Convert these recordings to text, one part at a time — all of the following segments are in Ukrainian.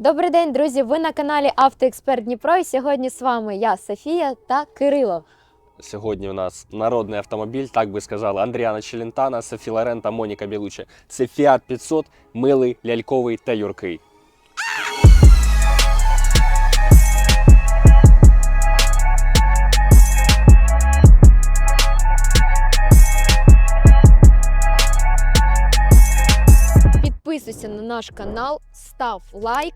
Добрий день, друзі! Ви на каналі Автоексперт Дніпро. І сьогодні з вами я, Софія та Кирило. Сьогодні у нас народний автомобіль, так би сказали, Андріана Челентана, Софі Лорен та Моніка Білуче. Це Fiat 500, милий, ляльковий та юркий. Підписуйся на наш канал, став лайк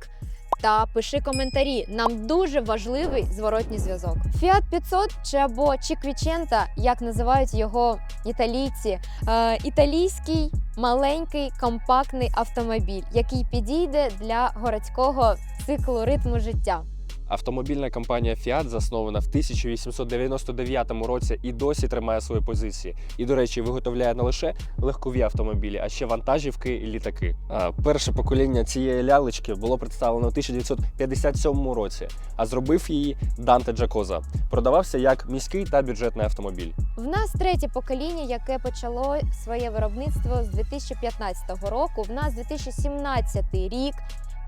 та пиши коментарі. Нам дуже важливий зворотній зв'язок. Fiat 500 чи або Чіквічента, як називають його італійці, е, італійський маленький компактний автомобіль, який підійде для городського циклу ритму життя. Автомобільна компанія Fiat заснована в 1899 році і досі тримає свої позиції. І, до речі, виготовляє не лише легкові автомобілі, а ще вантажівки і літаки. А, перше покоління цієї лялечки було представлено у 1957 році, а зробив її Данте Джакоза. Продавався як міський та бюджетний автомобіль. В нас третє покоління, яке почало своє виробництво з 2015 року. В нас 2017 рік.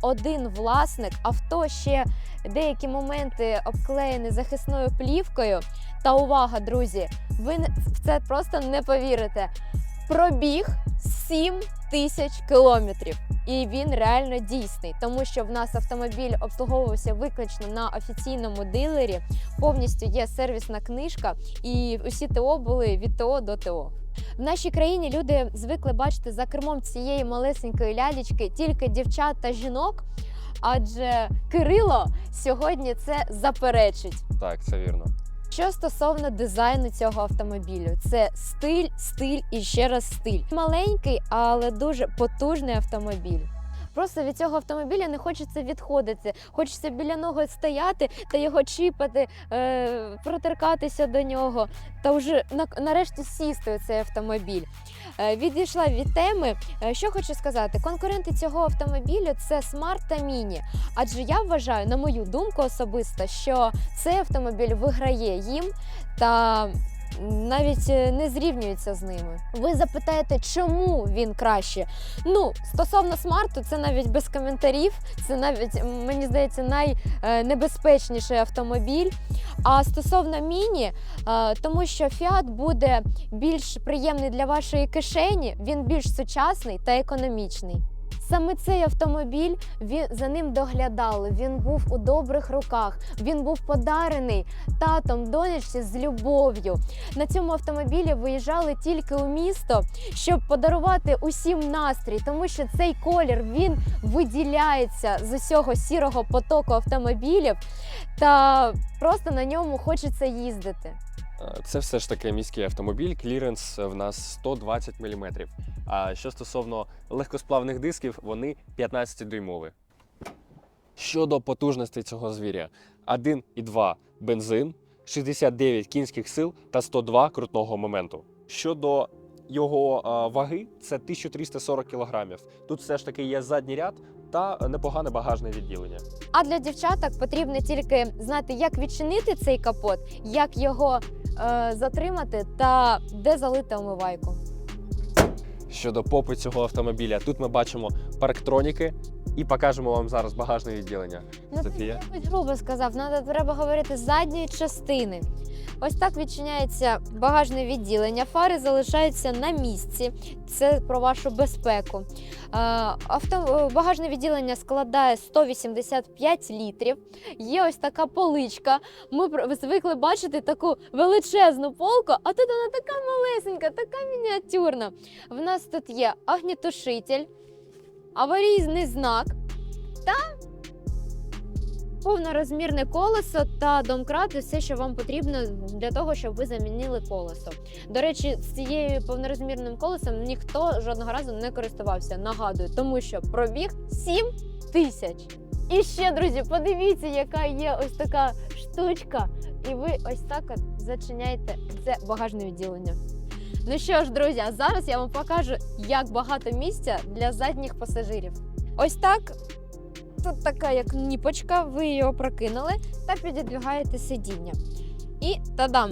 Один власник, авто ще деякі моменти обклеєне захисною плівкою. Та увага, друзі! Ви в це просто не повірите. Пробіг 7 тисяч кілометрів. І він реально дійсний, тому що в нас автомобіль обслуговувався виключно на офіційному дилері. Повністю є сервісна книжка, і усі ТО були від ТО до ТО. В нашій країні люди звикли бачити за кермом цієї малесенької лялечки тільки дівчат та жінок. Адже Кирило сьогодні це заперечить. Так, це вірно. Що стосовно дизайну цього автомобілю, це стиль, стиль і ще раз стиль. Маленький, але дуже потужний автомобіль. Просто від цього автомобіля не хочеться відходити. Хочеться біля нього стояти та його чіпати, е, протеркатися до нього та вже на- нарешті сісти у цей автомобіль. Е, відійшла від теми. Е, що хочу сказати, конкуренти цього автомобілю це Smart та Mini. Адже я вважаю, на мою думку особисто, що цей автомобіль виграє їм та навіть е, не зрівнюється з ними. Ви запитаєте, чому він краще? Ну, стосовно смарту, це навіть без коментарів. Це навіть мені здається найнебезпечніший автомобіль. А стосовно міні, е, тому що Fiat буде більш приємний для вашої кишені, він більш сучасний та економічний. Саме цей автомобіль він за ним доглядали. Він був у добрих руках. Він був подарений татом донечці з любов'ю. На цьому автомобілі виїжджали тільки у місто, щоб подарувати усім настрій, тому що цей колір він виділяється з усього сірого потоку автомобілів, та просто на ньому хочеться їздити. Це все ж таки міський автомобіль. Кліренс в нас 120 мм. А що стосовно легкосплавних дисків, вони 15-дюймові. Щодо потужності цього звіря: 1,2 бензин, 69 кінських сил та 102 крутного моменту. Щодо його ваги, це 1340 кг. Тут все ж таки є задній ряд та непогане багажне відділення. А для дівчаток потрібно тільки знати, як відчинити цей капот, як його затримати та де залити омивайку. Щодо попи цього автомобіля, тут ми бачимо парктроніки і покажемо вам зараз багажне відділення. Ну, Софія? ти якось грубо сказав, надо, треба говорити з задньої частини. Ось так відчиняється багажне відділення. Фари залишаються на місці. Це про вашу безпеку. Авто, е, багажне відділення складає 185 літрів. Є ось така поличка. Ми звикли бачити таку величезну полку, а тут вона така малесенька, така мініатюрна. В нас тут є огнітушитель, аварійний знак та повнорозмірне колесо та домкрат і все, що вам потрібно для того, щоб ви замінили колесо. До речі, з цією повнорозмірним колесом ніхто жодного разу не користувався. Нагадую, тому що пробіг 7 тисяч. І ще, друзі, подивіться, яка є ось така штучка, і ви ось так от зачиняєте це багажне відділення. Ну що ж, друзі, а зараз я вам покажу, як багато місця для задніх пасажирів. Ось так тут така як ніпочка, ви її опрокинули та підідвигаєте сидіння. І тадам!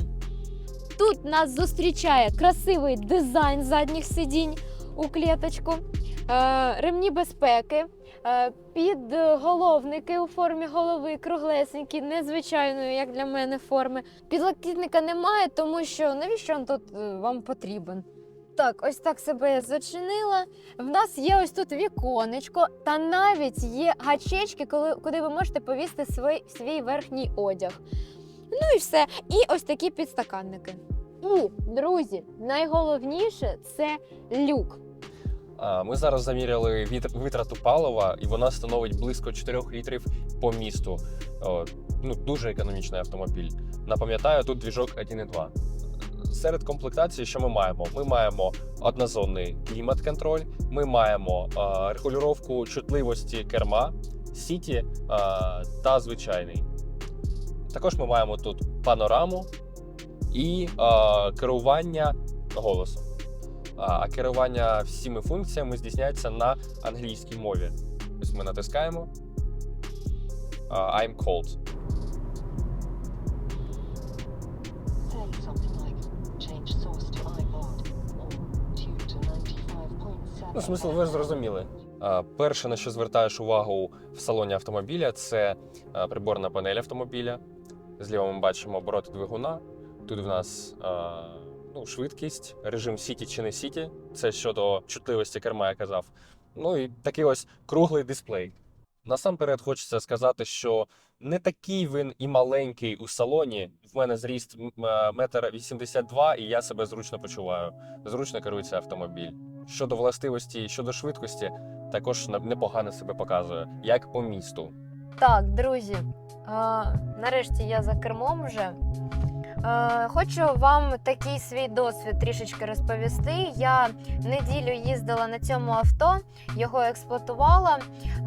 Тут нас зустрічає красивий дизайн задніх сидінь у клеточку. Е, ремні безпеки, е, підголовники у формі голови, круглесенькі, незвичайної, як для мене, форми. Підлокітника немає, тому що навіщо він тут е, вам потрібен? Так, ось так себе я зачинила. В нас є ось тут віконечко, та навіть є гачечки, коли, куди ви можете повісти свій, свій верхній одяг. Ну і все. І ось такі підстаканники. І, друзі, найголовніше це люк. Ми зараз заміряли витрату палива, і вона становить близько 4 літрів по місту. Ну, дуже економічний автомобіль. Напам'ятаю, тут двіжок 1.2. Серед комплектації, що ми маємо? Ми маємо однозонний клімат-контроль, ми маємо регулювання чутливості керма, сіті та звичайний. Також ми маємо тут панораму і керування голосом. А керування всіми функціями здійсняється на англійській мові. Ось ми натискаємо I'm cold. Say something like change source to iPod or tune to 95.7. Ну, смисл ви ж зрозуміли. Перше, на що звертаєш увагу в салоні автомобіля, це приборна панель автомобіля. Зліва ми бачимо обороти двигуна. Тут в нас ну, швидкість, режим сіті чи не сіті. Це щодо чутливості керма, я казав. Ну і такий ось круглий дисплей. Насамперед хочеться сказати, що не такий він і маленький у салоні. В мене зріст е, метр вісімдесят два, і я себе зручно почуваю. Зручно керується автомобіль. Щодо властивості, щодо швидкості, також непогано себе показує, як по місту. Так, друзі, а, нарешті я за кермом вже. Е, Хочу вам такий свій досвід трішечки розповісти. Я неділю їздила на цьому авто, його експлуатувала.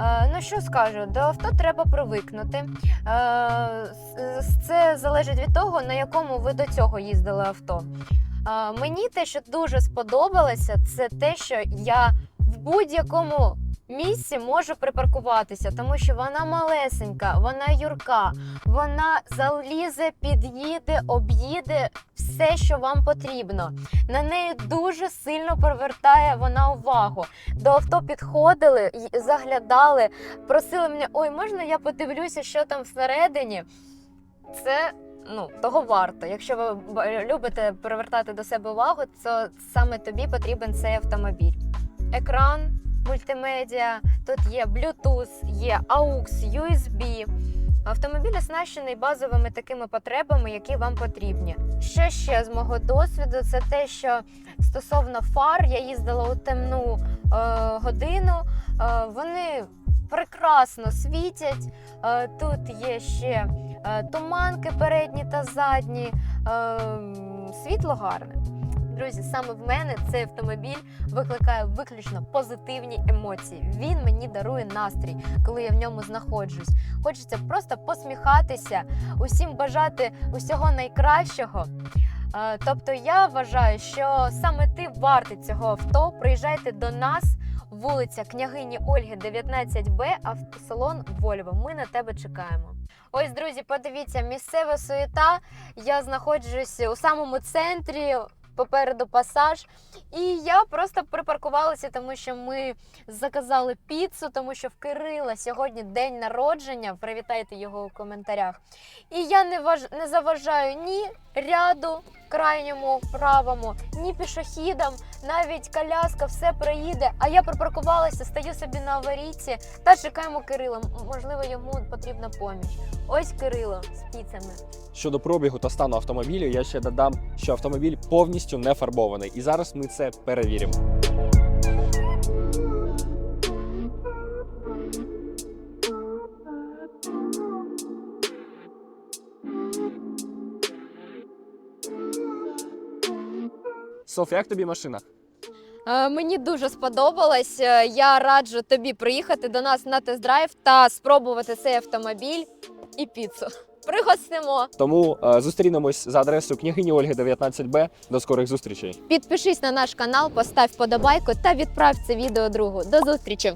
Е, Ну що скажу, до авто треба привикнути. Е, Це залежить від того, на якому ви до цього їздили авто. Мені те, що дуже сподобалося, це те, що я будь-якому місці можу припаркуватися, тому що вона малесенька, вона юрка, вона залізе, під'їде, об'їде все, що вам потрібно. На неї дуже сильно привертає вона увагу. До авто підходили, заглядали, просили мене: ой, можна я подивлюся, що там всередині? Це. Ну, того варто. Якщо ви любите привертати до себе увагу, то саме тобі потрібен цей автомобіль. Екран, мультимедіа, тут є Bluetooth, є AUX, USB. Автомобіль оснащений базовими такими потребами, які вам потрібні. Що ще з мого досвіду, це те, що стосовно фар, я їздила у темну е, годину, е, вони прекрасно світять. Е, тут є ще е, туманки передні та задні. Е, світло гарне. Друзі, саме в мене цей автомобіль викликає виключно позитивні емоції. Він мені дарує настрій, коли я в ньому знаходжусь. Хочеться просто посміхатися, усім бажати усього найкращого. Е, Тобто я вважаю, що саме ти вартий цього авто. Приїжджайте до нас, вулиця княгині Ольги, 19Б, автосалон Вольво. Ми на тебе чекаємо. Ось, друзі, подивіться, місцева суєта. Я знаходжусь у самому центрі. Попереду пасаж, і я просто припаркувалася, тому що ми заказали піцу, тому що в Кирила сьогодні день народження. Привітайте його у коментарях. І я не важ... не заважаю ні ряду крайньому правому, ні пішохідам, навіть коляска, все проїде. А я припаркувалася, стою собі на аварійці та чекаємо Кирила. Можливо, йому потрібна поміч. Ось Кирило з піцами. Щодо пробігу та стану автомобілю, я ще додам, що автомобіль повністю не фарбований. І зараз ми це перевіримо. Соф, як тобі машина? Е, Мені дуже сподобалось. Е, Я раджу тобі приїхати до нас на тест-драйв та спробувати цей автомобіль і піцу. Пригостимо. Тому е, зустрінемось за адресою княгині Ольги 19Б. До скорих зустрічей. Підпишись на наш канал, постав подобайку та відправ це відео другу. До зустрічі!